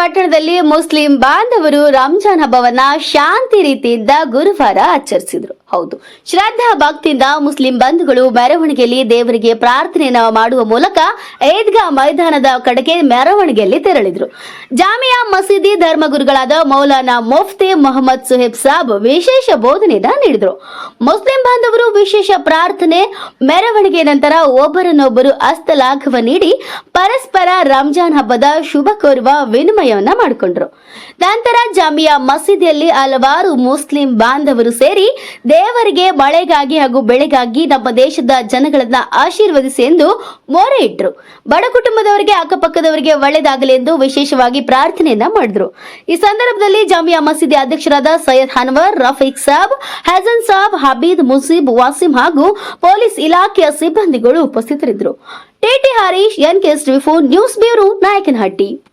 ಪಟ್ಟಣದಲ್ಲಿ ಮುಸ್ಲಿಂ ಬಾಂಧವರು ರಂಜಾನ್ ಹಬ್ಬವನ್ನ ಶಾಂತಿ ರೀತಿಯಿಂದ ಗುರುವಾರ ಆಚರಿಸಿದ್ರು. ಹೌದು, ಶ್ರದ್ಧಾ ಭಕ್ತಿಯಿಂದ ಮುಸ್ಲಿಂ ಬಂಧುಗಳು ಮೆರವಣಿಗೆಯಲ್ಲಿ ದೇವರಿಗೆ ಪ್ರಾರ್ಥನೆಯನ್ನು ಮಾಡುವ ಮೂಲಕ ಈದ್ಗಾ ಮೈದಾನದ ಕಡೆಗೆ ಮೆರವಣಿಗೆಯಲ್ಲಿ ತೆರಳಿದ್ರು. ಜಾಮಿಯಾ ಮಸೀದಿ ಧರ್ಮಗುರುಗಳಾದ ಮೌಲಾನಾ ಮುಫ್ತಿ ಮೊಹಮ್ಮದ್ ಸುಹೇಬ್ ಸಾಬ್ ವಿಶೇಷ ಬೋಧನೆಯನ್ನ ನೀಡಿದ್ರು. ಮುಸ್ಲಿಂ ಬಾಂಧವರು ವಿಶೇಷ ಪ್ರಾರ್ಥನೆ, ಮೆರವಣಿಗೆ ನಂತರ ಒಬ್ಬರನ್ನೊಬ್ಬರು ಹಸ್ತಲಾಘವ ನೀಡಿ ಪರಸ್ಪರ ರಂಜಾನ್ ಹಬ್ಬದ ಶುಭ ಕೋರುವ ವಿನಿಮಯವನ್ನ ಮಾಡಿಕೊಂಡ್ರು. ನಂತರ ಜಾಮಿಯಾ ಮಸೀದಿಯಲ್ಲಿ ಹಲವಾರು ಮುಸ್ಲಿಂ ಬಾಂಧವರು ಸೇರಿ ದೇವರಿಗೆ ಮಳೆಗಾಗಿ ಹಾಗೂ ಬೆಳೆಗಾಗಿ ನಮ್ಮ ದೇಶದ ಜನಗಳನ್ನ ಆಶೀರ್ವದಿಸಿ ಎಂದು ಮೊರೆ ಇಟ್ರು. ಬಡ ಕುಟುಂಬದವರಿಗೆ, ಅಕ್ಕಪಕ್ಕದವರಿಗೆ ಒಳ್ಳೆಯದಾಗಲಿ ಎಂದು ವಿಶೇಷವಾಗಿ ಪ್ರಾರ್ಥನೆಯನ್ನ ಮಾಡಿದ್ರು. ಈ ಸಂದರ್ಭದಲ್ಲಿ ಜಾಮಿಯಾ ಮಸೀದಿ ಅಧ್ಯಕ್ಷರಾದ ಸೈಯದ್ ಹನ್ವರ್ ರಫೀಕ್ ಸಾಬ್, ಹಜನ್ ಸಾಬ್, ಹಬೀದ್ ಮುಸೀಬ್, ವಾಸಿಂ ಹಾಗೂ ಪೊಲೀಸ್ ಇಲಾಖೆಯ ಸಿಬ್ಬಂದಿಗಳು ಉಪಸ್ಥಿತರಿದ್ದರು. T T Harish, N K news bureau, Nayakanahatti.